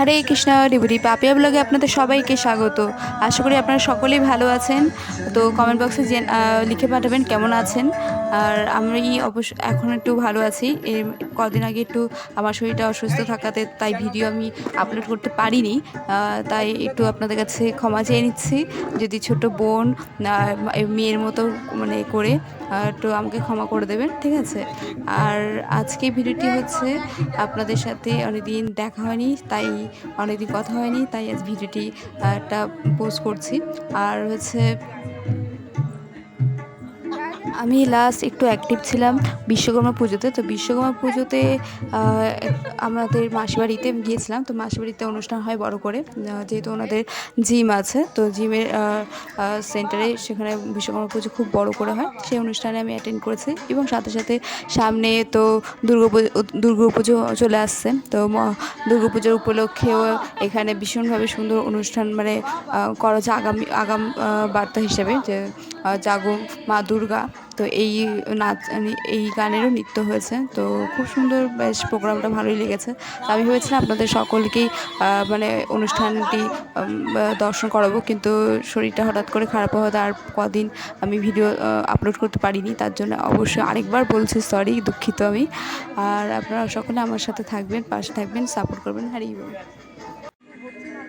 হরে কৃষ্ণ ডিবুরি পাপিয়া ব্লগে আপনাদের সবাইকে স্বাগত। আশা করি আপনারা সকলেই ভালো আছেন। তো কমেন্ট বক্সে লিখে পাঠাবেন কেমন আছেন। আর আমি অবশ্য এখন একটু ভালো আছি। এর কদিন আগে একটু আমার শরীরটা অসুস্থ থাকাতে তাই ভিডিও আমি আপলোড করতে পারিনি। তাই একটু আপনাদের কাছে ক্ষমা চেয়ে নিচ্ছি। যদি ছোট বোন মেয়ের মতো মানে করে একটু আমাকে ক্ষমা করে দেবেন, ঠিক আছে? আর আজকে ভিডিওটি হচ্ছে আপনাদের সাথে অনেকদিন দেখা হয়নি, তাই অনেকদিন কথা হয়নি তাই আজ ভিডিওটি একটা পোস্ট করছি। আর হচ্ছে আমি লাস্ট একটু অ্যাক্টিভ ছিলাম বিশ্বকর্মা পুজোতে। তো বিশ্বকর্মা পুজোতে আমাদের মাসিবাড়িতে গিয়েছিলাম। তো মাসিবাড়িতে অনুষ্ঠান হয় বড় করে। যেহেতু ওনাদের জিম আছে, তো জিমের সেন্টারে সেখানে বিশ্বকর্মা পুজো খুব বড় করে হয়। সেই অনুষ্ঠানে আমি অ্যাটেন্ড করেছি এবং সাথে সাথে সামনে তো দুর্গা দুর্গা পুজো চলে আসছে। তো দুর্গা পুজোর উপলক্ষেও এখানে ভীষণভাবে সুন্দর অনুষ্ঠান মানে করা হচ্ছে আগামী, আগাম বার্তা হিসেবে যে জাগো মা দুর্গা। তো এই নাচ এই গানেরও নৃত্য হয়েছে। তো খুব সুন্দর বেশ প্রোগ্রামটা ভালোই লেগেছে। তো আমি ভেবেছিলাম আপনাদের সকলকেই মানে অনুষ্ঠানটি দর্শন করাবো, কিন্তু শরীরটা হঠাৎ করে খারাপ হওয়াতে আর কদিন আমি ভিডিও আপলোড করতে পারিনি। তার জন্য অবশ্যই আরেকবার বলছি সরি দুঃখিত আমি। আর আপনারা সকলে আমার সাথে থাকবেন, পাশে থাকবেন সাপোর্ট করবেন। হারিয়ে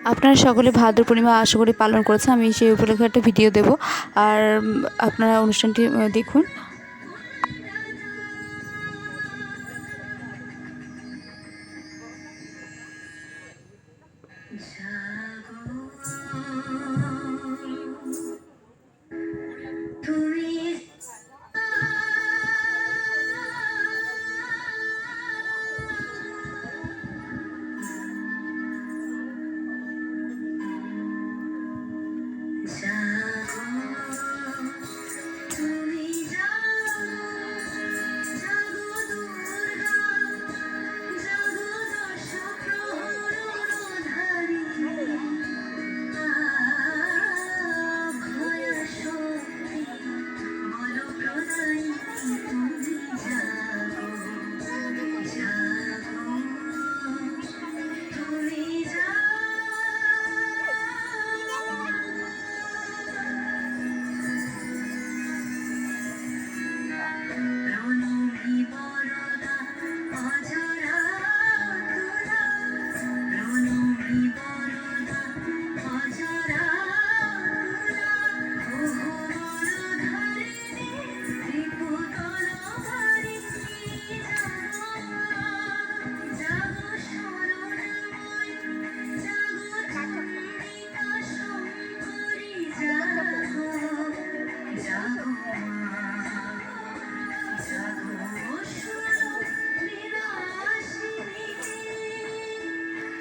আপনারা সকলে ভাদ্র পূর্ণিমা আশা করি পালন করেছে আমি সেই উপলক্ষে একটা ভিডিও দেব। আর আপনারা অনুষ্ঠানটি দেখুন। তুমি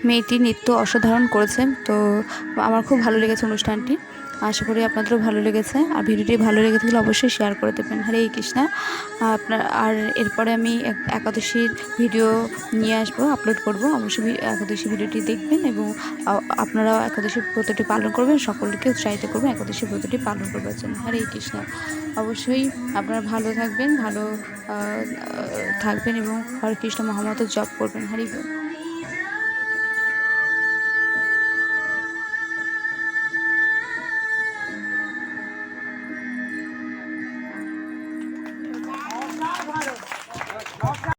মেয়েটি নৃত্য অসাধারণ করেছে। তো আমার খুব ভালো লেগেছে অনুষ্ঠানটি। আশা করি আপনাদেরও ভালো লেগেছে। আর ভিডিওটি ভালো লেগে থাকলে অবশ্যই শেয়ার করে দেবেন। হরে কৃষ্ণা। আপনার, আর এরপরে আমি এক- একাদশীর ভিডিও নিয়ে আসব আপলোড করব। অবশ্যই একাদশী ভিডিওটি দেখবেন এবং আপনারাও একাদশী ব্রতটি পালন করবেন। সকলকে উৎসাহিত করবেন একাদশী ব্রতটি পালন করবার জন্য। হরে কৃষ্ণ। অবশ্যই আপনারা ভালো থাকবেন ভালো থাকবেন এবং হরে কৃষ্ণ মহামত জপ করবেন। হরি